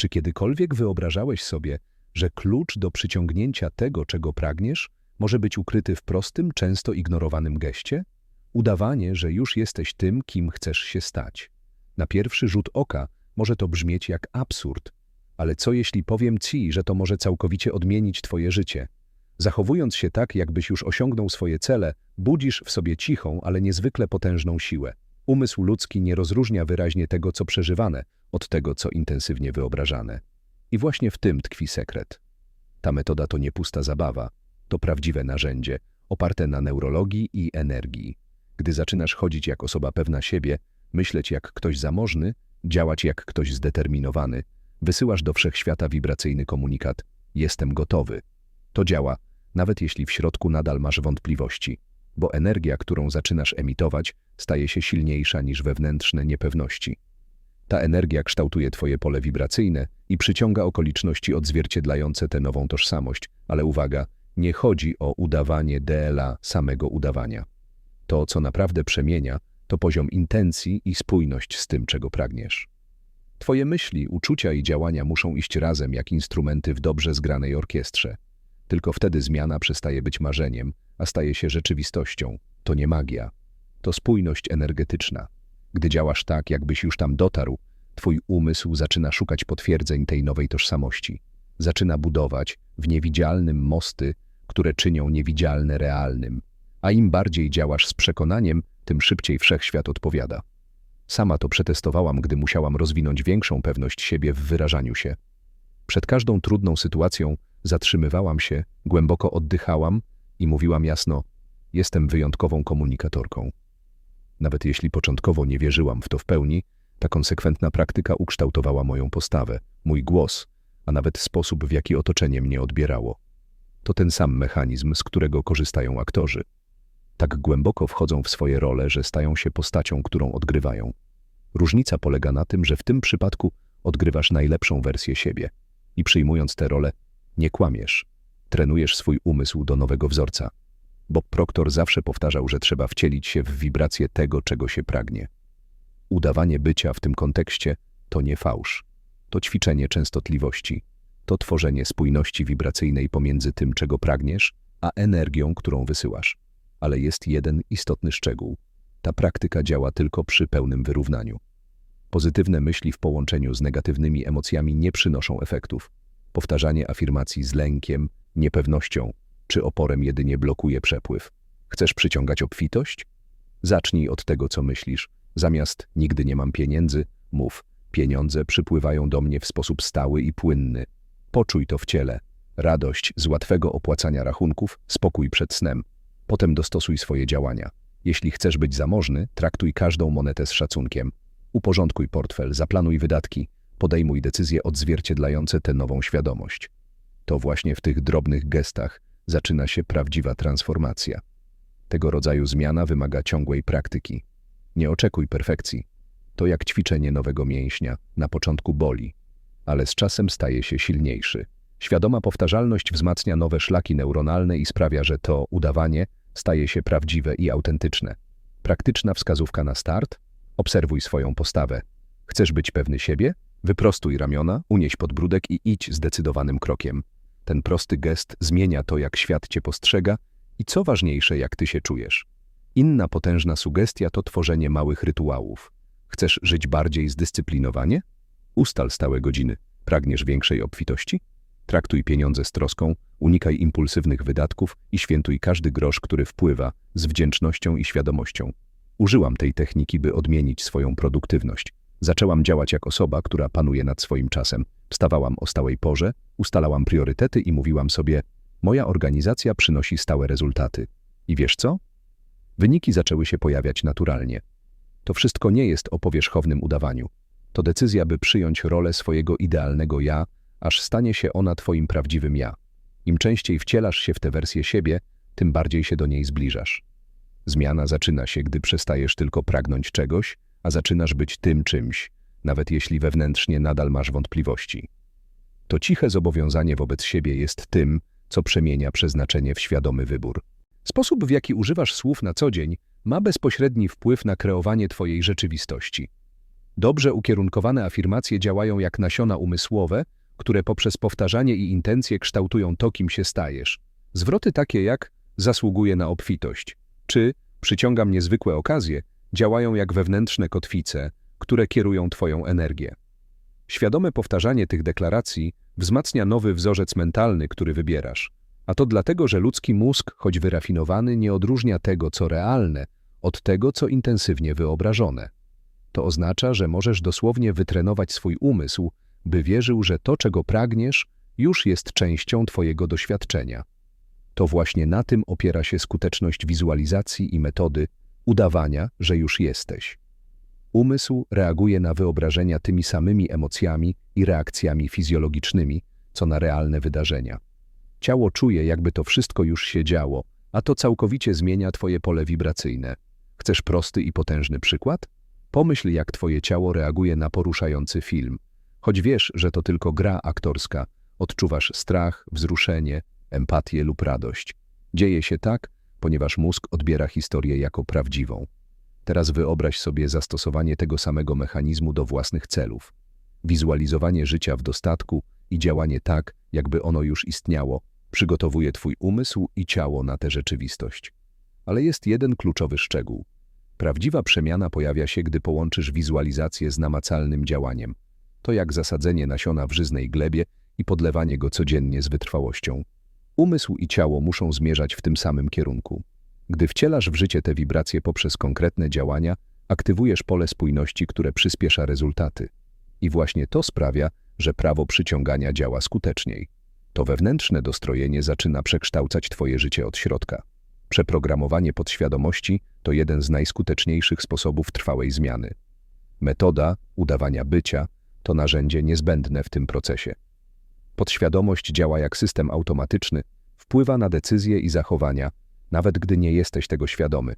Czy kiedykolwiek wyobrażałeś sobie, że klucz do przyciągnięcia tego, czego pragniesz, może być ukryty w prostym, często ignorowanym geście? Udawanie, że już jesteś tym, kim chcesz się stać. Na pierwszy rzut oka może to brzmieć jak absurd, ale co jeśli powiem ci, że to może całkowicie odmienić twoje życie? Zachowując się tak, jakbyś już osiągnął swoje cele, budzisz w sobie cichą, ale niezwykle potężną siłę. Umysł ludzki nie rozróżnia wyraźnie tego, co przeżywane, od tego, co intensywnie wyobrażane. I właśnie w tym tkwi sekret. Ta metoda to nie pusta zabawa, to prawdziwe narzędzie, oparte na neurologii i energii. Gdy zaczynasz chodzić jak osoba pewna siebie, myśleć jak ktoś zamożny, działać jak ktoś zdeterminowany, wysyłasz do wszechświata wibracyjny komunikat jestem gotowy. To działa, nawet jeśli w środku nadal masz wątpliwości, bo energia, którą zaczynasz emitować, staje się silniejsza niż wewnętrzne niepewności. Ta energia kształtuje twoje pole wibracyjne i przyciąga okoliczności odzwierciedlające tę nową tożsamość, ale uwaga, nie chodzi o udawanie DLA samego udawania. To, co naprawdę przemienia, to poziom intencji i spójność z tym, czego pragniesz. Twoje myśli, uczucia i działania muszą iść razem jak instrumenty w dobrze zgranej orkiestrze. Tylko wtedy zmiana przestaje być marzeniem, a staje się rzeczywistością. To nie magia. To spójność energetyczna. Gdy działasz tak, jakbyś już tam dotarł, twój umysł zaczyna szukać potwierdzeń tej nowej tożsamości. Zaczyna budować w niewidzialnym mosty, które czynią niewidzialne realnym. A im bardziej działasz z przekonaniem, tym szybciej wszechświat odpowiada. Sama to przetestowałam, gdy musiałam rozwinąć większą pewność siebie w wyrażaniu się. Przed każdą trudną sytuacją zatrzymywałam się, głęboko oddychałam i mówiłam jasno: Jestem wyjątkową komunikatorką. Nawet jeśli początkowo nie wierzyłam w to w pełni, ta konsekwentna praktyka ukształtowała moją postawę, mój głos, a nawet sposób, w jaki otoczenie mnie odbierało. To ten sam mechanizm, z którego korzystają aktorzy. Tak głęboko wchodzą w swoje role, że stają się postacią, którą odgrywają. Różnica polega na tym, że w tym przypadku odgrywasz najlepszą wersję siebie i przyjmując tę rolę, nie kłamiesz. Trenujesz swój umysł do nowego wzorca. Bob Proctor zawsze powtarzał, że trzeba wcielić się w wibrację tego, czego się pragnie. Udawanie bycia w tym kontekście to nie fałsz. To ćwiczenie częstotliwości. To tworzenie spójności wibracyjnej pomiędzy tym, czego pragniesz, a energią, którą wysyłasz. Ale jest jeden istotny szczegół. Ta praktyka działa tylko przy pełnym wyrównaniu. Pozytywne myśli w połączeniu z negatywnymi emocjami nie przynoszą efektów. Powtarzanie afirmacji z lękiem, niepewnością czy oporem jedynie blokuje przepływ. Chcesz przyciągać obfitość? Zacznij od tego, co myślisz. Zamiast nigdy nie mam pieniędzy, mów pieniądze przypływają do mnie w sposób stały i płynny. Poczuj to w ciele. Radość z łatwego opłacania rachunków, spokój przed snem. Potem dostosuj swoje działania. Jeśli chcesz być zamożny, traktuj każdą monetę z szacunkiem. Uporządkuj portfel, zaplanuj wydatki, podejmuj decyzje odzwierciedlające tę nową świadomość. To właśnie w tych drobnych gestach zaczyna się prawdziwa transformacja. Tego rodzaju zmiana wymaga ciągłej praktyki. Nie oczekuj perfekcji. To jak ćwiczenie nowego mięśnia. Na początku boli, ale z czasem staje się silniejszy. Świadoma powtarzalność wzmacnia nowe szlaki neuronalne i sprawia, że to udawanie staje się prawdziwe i autentyczne. Praktyczna wskazówka na start? Obserwuj swoją postawę. Chcesz być pewny siebie? Wyprostuj ramiona, unieś podbródek i idź zdecydowanym krokiem. Ten prosty gest zmienia to, jak świat cię postrzega i co ważniejsze, jak ty się czujesz. Inna potężna sugestia to tworzenie małych rytuałów. Chcesz żyć bardziej zdyscyplinowanie? Ustal stałe godziny. Pragniesz większej obfitości? Traktuj pieniądze z troską, unikaj impulsywnych wydatków i świętuj każdy grosz, który wpływa, z wdzięcznością i świadomością. Użyłam tej techniki, by odmienić swoją produktywność. Zaczęłam działać jak osoba, która panuje nad swoim czasem. Wstawałam o stałej porze, ustalałam priorytety i mówiłam sobie, moja organizacja przynosi stałe rezultaty. I wiesz co? Wyniki zaczęły się pojawiać naturalnie. To wszystko nie jest o powierzchownym udawaniu. To decyzja, by przyjąć rolę swojego idealnego ja, aż stanie się ona twoim prawdziwym ja. Im częściej wcielasz się w tę wersję siebie, tym bardziej się do niej zbliżasz. Zmiana zaczyna się, gdy przestajesz tylko pragnąć czegoś, a zaczynasz być tym czymś, nawet jeśli wewnętrznie nadal masz wątpliwości. To ciche zobowiązanie wobec siebie jest tym, co przemienia przeznaczenie w świadomy wybór. Sposób, w jaki używasz słów na co dzień, ma bezpośredni wpływ na kreowanie Twojej rzeczywistości. Dobrze ukierunkowane afirmacje działają jak nasiona umysłowe, które poprzez powtarzanie i intencje kształtują to, kim się stajesz. Zwroty takie jak zasługuje na obfitość, czy przyciągam niezwykłe okazje, działają jak wewnętrzne kotwice, które kierują Twoją energię. Świadome powtarzanie tych deklaracji wzmacnia nowy wzorzec mentalny, który wybierasz. A to dlatego, że ludzki mózg, choć wyrafinowany, nie odróżnia tego, co realne, od tego, co intensywnie wyobrażone. To oznacza, że możesz dosłownie wytrenować swój umysł, by wierzył, że to, czego pragniesz, już jest częścią Twojego doświadczenia. To właśnie na tym opiera się skuteczność wizualizacji i metody udawania, że już jesteś. Umysł reaguje na wyobrażenia tymi samymi emocjami i reakcjami fizjologicznymi, co na realne wydarzenia. Ciało czuje, jakby to wszystko już się działo, a to całkowicie zmienia Twoje pole wibracyjne. Chcesz prosty i potężny przykład? Pomyśl, jak Twoje ciało reaguje na poruszający film. Choć wiesz, że to tylko gra aktorska, odczuwasz strach, wzruszenie, empatię lub radość. Dzieje się tak, ponieważ mózg odbiera historię jako prawdziwą. Teraz wyobraź sobie zastosowanie tego samego mechanizmu do własnych celów. Wizualizowanie życia w dostatku i działanie tak, jakby ono już istniało, przygotowuje Twój umysł i ciało na tę rzeczywistość. Ale jest jeden kluczowy szczegół. Prawdziwa przemiana pojawia się, gdy połączysz wizualizację z namacalnym działaniem. To jak zasadzenie nasiona w żyznej glebie i podlewanie go codziennie z wytrwałością. Umysł i ciało muszą zmierzać w tym samym kierunku. Gdy wcielasz w życie te wibracje poprzez konkretne działania, aktywujesz pole spójności, które przyspiesza rezultaty. I właśnie to sprawia, że prawo przyciągania działa skuteczniej. To wewnętrzne dostrojenie zaczyna przekształcać Twoje życie od środka. Przeprogramowanie podświadomości to jeden z najskuteczniejszych sposobów trwałej zmiany. Metoda udawania bycia to narzędzie niezbędne w tym procesie. Podświadomość działa jak system automatyczny, wpływa na decyzje i zachowania, nawet gdy nie jesteś tego świadomy.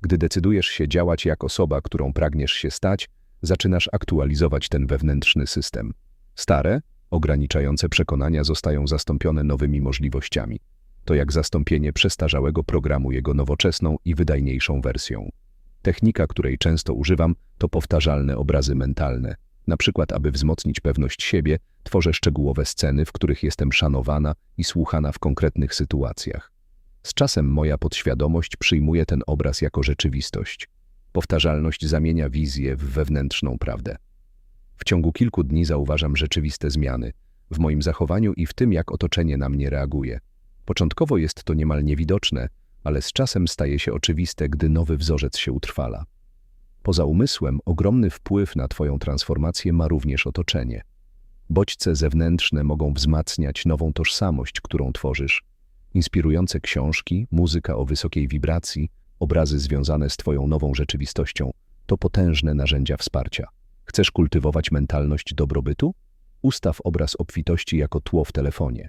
Gdy decydujesz się działać jak osoba, którą pragniesz się stać, zaczynasz aktualizować ten wewnętrzny system. Stare, ograniczające przekonania zostają zastąpione nowymi możliwościami. To jak zastąpienie przestarzałego programu jego nowoczesną i wydajniejszą wersją. Technika, której często używam, to powtarzalne obrazy mentalne. Na przykład, aby wzmocnić pewność siebie, tworzę szczegółowe sceny, w których jestem szanowana i słuchana w konkretnych sytuacjach. Z czasem moja podświadomość przyjmuje ten obraz jako rzeczywistość. Powtarzalność zamienia wizję w wewnętrzną prawdę. W ciągu kilku dni zauważam rzeczywiste zmiany w moim zachowaniu i w tym, jak otoczenie na mnie reaguje. Początkowo jest to niemal niewidoczne, ale z czasem staje się oczywiste, gdy nowy wzorzec się utrwala. Poza umysłem ogromny wpływ na Twoją transformację ma również otoczenie. Bodźce zewnętrzne mogą wzmacniać nową tożsamość, którą tworzysz. Inspirujące książki, muzyka o wysokiej wibracji, obrazy związane z Twoją nową rzeczywistością to potężne narzędzia wsparcia. Chcesz kultywować mentalność dobrobytu? Ustaw obraz obfitości jako tło w telefonie.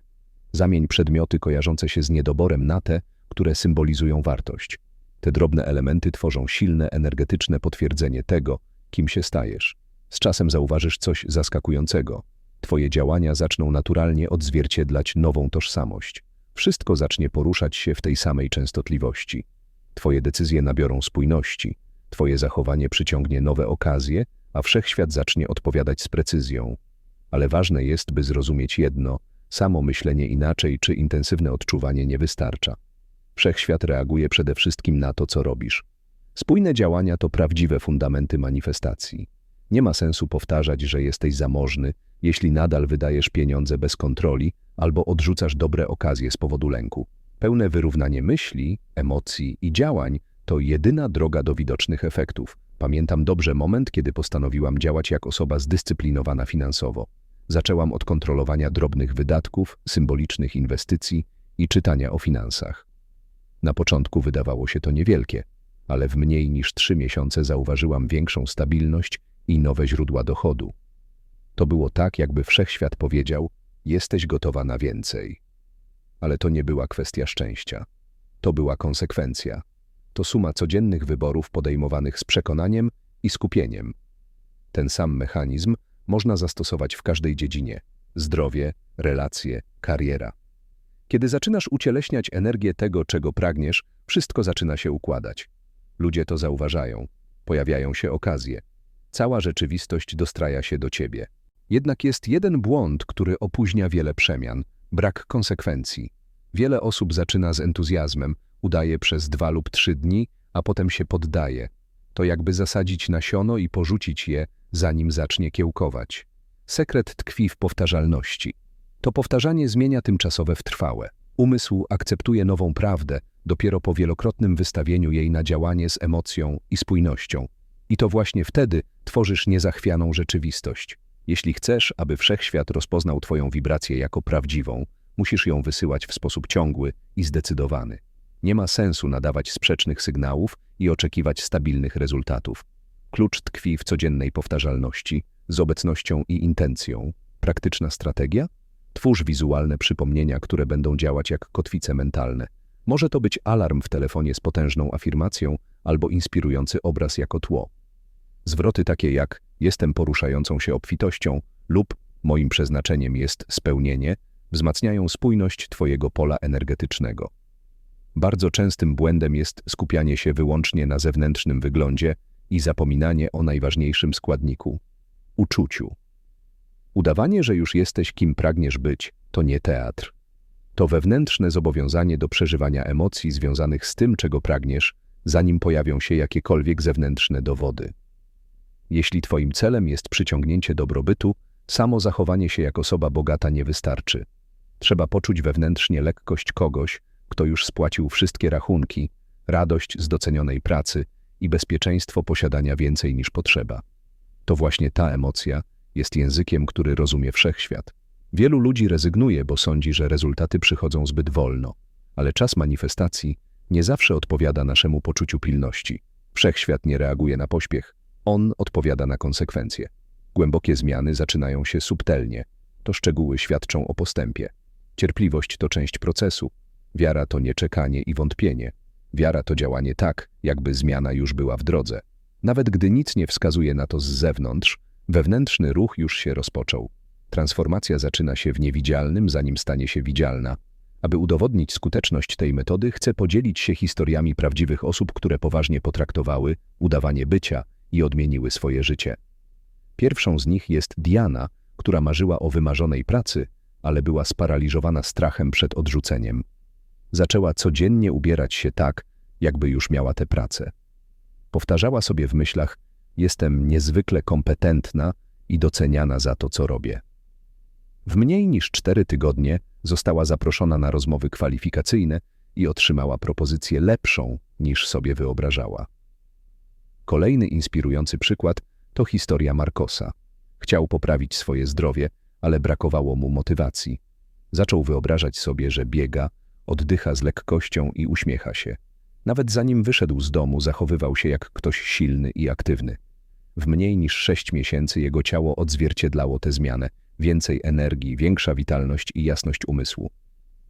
Zamień przedmioty kojarzące się z niedoborem na te, które symbolizują wartość. Te drobne elementy tworzą silne, energetyczne potwierdzenie tego, kim się stajesz. Z czasem zauważysz coś zaskakującego. Twoje działania zaczną naturalnie odzwierciedlać nową tożsamość. Wszystko zacznie poruszać się w tej samej częstotliwości. Twoje decyzje nabiorą spójności, Twoje zachowanie przyciągnie nowe okazje, a wszechświat zacznie odpowiadać z precyzją. Ale ważne jest, by zrozumieć jedno, samo myślenie inaczej czy intensywne odczuwanie nie wystarcza. Wszechświat reaguje przede wszystkim na to, co robisz. Spójne działania to prawdziwe fundamenty manifestacji. Nie ma sensu powtarzać, że jesteś zamożny, jeśli nadal wydajesz pieniądze bez kontroli albo odrzucasz dobre okazje z powodu lęku. Pełne wyrównanie myśli, emocji i działań to jedyna droga do widocznych efektów. Pamiętam dobrze moment, kiedy postanowiłam działać jak osoba zdyscyplinowana finansowo. Zaczęłam od kontrolowania drobnych wydatków, symbolicznych inwestycji i czytania o finansach. Na początku wydawało się to niewielkie, ale w mniej niż trzy miesiące zauważyłam większą stabilność i nowe źródła dochodu. To było tak, jakby wszechświat powiedział: Jesteś gotowa na więcej. Ale to nie była kwestia szczęścia. To była konsekwencja. To suma codziennych wyborów podejmowanych z przekonaniem i skupieniem. Ten sam mechanizm można zastosować w każdej dziedzinie zdrowie, relacje, kariera. Kiedy zaczynasz ucieleśniać energię tego, czego pragniesz, wszystko zaczyna się układać. Ludzie to zauważają. Pojawiają się okazje. Cała rzeczywistość dostraja się do ciebie. Jednak jest jeden błąd, który opóźnia wiele przemian brak konsekwencji. Wiele osób zaczyna z entuzjazmem, udaje przez dwa lub trzy dni, a potem się poddaje. To jakby zasadzić nasiono i porzucić je, zanim zacznie kiełkować. Sekret tkwi w powtarzalności. To powtarzanie zmienia tymczasowe w trwałe. Umysł akceptuje nową prawdę dopiero po wielokrotnym wystawieniu jej na działanie z emocją i spójnością. I to właśnie wtedy tworzysz niezachwianą rzeczywistość. Jeśli chcesz, aby wszechświat rozpoznał Twoją wibrację jako prawdziwą, musisz ją wysyłać w sposób ciągły i zdecydowany. Nie ma sensu nadawać sprzecznych sygnałów i oczekiwać stabilnych rezultatów. Klucz tkwi w codziennej powtarzalności, z obecnością i intencją. Praktyczna strategia? Twórz wizualne przypomnienia, które będą działać jak kotwice mentalne. Może to być alarm w telefonie z potężną afirmacją albo inspirujący obraz jako tło. Zwroty takie jak jestem poruszającą się obfitością lub moim przeznaczeniem jest spełnienie wzmacniają spójność Twojego pola energetycznego. Bardzo częstym błędem jest skupianie się wyłącznie na zewnętrznym wyglądzie i zapominanie o najważniejszym składniku uczuciu. Udawanie, że już jesteś kim pragniesz być, to nie teatr. To wewnętrzne zobowiązanie do przeżywania emocji związanych z tym, czego pragniesz, zanim pojawią się jakiekolwiek zewnętrzne dowody. Jeśli Twoim celem jest przyciągnięcie dobrobytu, samo zachowanie się jak osoba bogata nie wystarczy. Trzeba poczuć wewnętrznie lekkość kogoś, kto już spłacił wszystkie rachunki, radość z docenionej pracy i bezpieczeństwo posiadania więcej niż potrzeba. To właśnie ta emocja jest językiem, który rozumie wszechświat. Wielu ludzi rezygnuje, bo sądzi, że rezultaty przychodzą zbyt wolno, ale czas manifestacji nie zawsze odpowiada naszemu poczuciu pilności. Wszechświat nie reaguje na pośpiech, on odpowiada na konsekwencje. Głębokie zmiany zaczynają się subtelnie. To szczegóły świadczą o postępie. Cierpliwość to część procesu. Wiara to nieczekanie i wątpienie. Wiara to działanie tak, jakby zmiana już była w drodze. Nawet gdy nic nie wskazuje na to z zewnątrz, wewnętrzny ruch już się rozpoczął. Transformacja zaczyna się w niewidzialnym, zanim stanie się widzialna. Aby udowodnić skuteczność tej metody, chcę podzielić się historiami prawdziwych osób, które poważnie potraktowały udawanie bycia i odmieniły swoje życie. Pierwszą z nich jest Diana, która marzyła o wymarzonej pracy, ale była sparaliżowana strachem przed odrzuceniem. Zaczęła codziennie ubierać się tak, jakby już miała tę pracę. Powtarzała sobie w myślach: Jestem niezwykle kompetentna i doceniana za to, co robię. W mniej niż cztery tygodnie została zaproszona na rozmowy kwalifikacyjne i otrzymała propozycję lepszą niż sobie wyobrażała. Kolejny inspirujący przykład to historia Markosa. Chciał poprawić swoje zdrowie, ale brakowało mu motywacji. Zaczął wyobrażać sobie, że biega, oddycha z lekkością i uśmiecha się. Nawet zanim wyszedł z domu, zachowywał się jak ktoś silny i aktywny. W mniej niż sześć miesięcy jego ciało odzwierciedlało tę zmianę. Więcej energii, większa witalność i jasność umysłu.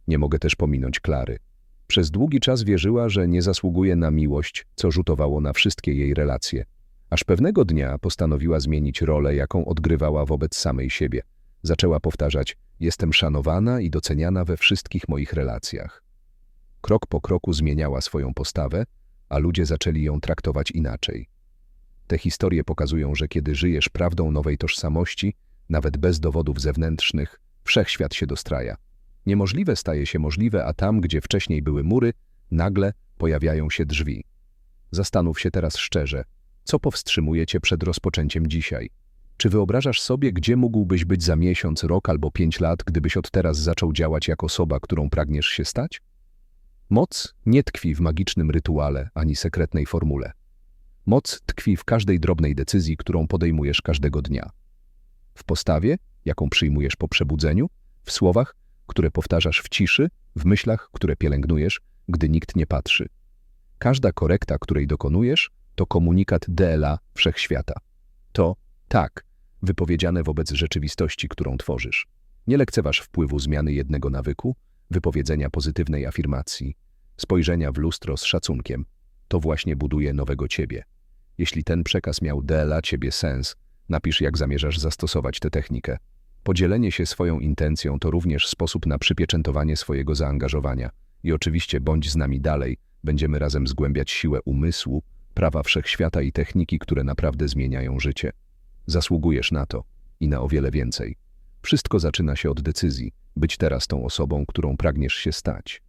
Nie mogę też pominąć Klary. Przez długi czas wierzyła, że nie zasługuje na miłość, co rzutowało na wszystkie jej relacje. Aż pewnego dnia postanowiła zmienić rolę, jaką odgrywała wobec samej siebie. Zaczęła powtarzać: Jestem szanowana i doceniana we wszystkich moich relacjach. Krok po kroku zmieniała swoją postawę, a ludzie zaczęli ją traktować inaczej. Te historie pokazują, że kiedy żyjesz prawdą nowej tożsamości, nawet bez dowodów zewnętrznych, wszechświat się dostraja. Niemożliwe staje się możliwe, a tam, gdzie wcześniej były mury, nagle pojawiają się drzwi. Zastanów się teraz szczerze, co powstrzymuje cię przed rozpoczęciem dzisiaj? Czy wyobrażasz sobie, gdzie mógłbyś być za miesiąc, rok albo pięć lat, gdybyś od teraz zaczął działać jako osoba, którą pragniesz się stać? Moc nie tkwi w magicznym rytuale ani sekretnej formule. Moc tkwi w każdej drobnej decyzji, którą podejmujesz każdego dnia. W postawie, jaką przyjmujesz po przebudzeniu, w słowach, które powtarzasz w ciszy, w myślach, które pielęgnujesz, gdy nikt nie patrzy. Każda korekta, której dokonujesz, to komunikat DLA wszechświata. To tak, wypowiedziane wobec rzeczywistości, którą tworzysz. Nie lekceważ wpływu zmiany jednego nawyku, wypowiedzenia pozytywnej afirmacji, spojrzenia w lustro z szacunkiem. To właśnie buduje nowego ciebie. Jeśli ten przekaz miał dla ciebie sens, napisz jak zamierzasz zastosować tę technikę. Podzielenie się swoją intencją to również sposób na przypieczętowanie swojego zaangażowania. I oczywiście bądź z nami dalej, będziemy razem zgłębiać siłę umysłu, prawa wszechświata i techniki, które naprawdę zmieniają życie. Zasługujesz na to i na o wiele więcej. Wszystko zaczyna się od decyzji, być teraz tą osobą, którą pragniesz się stać.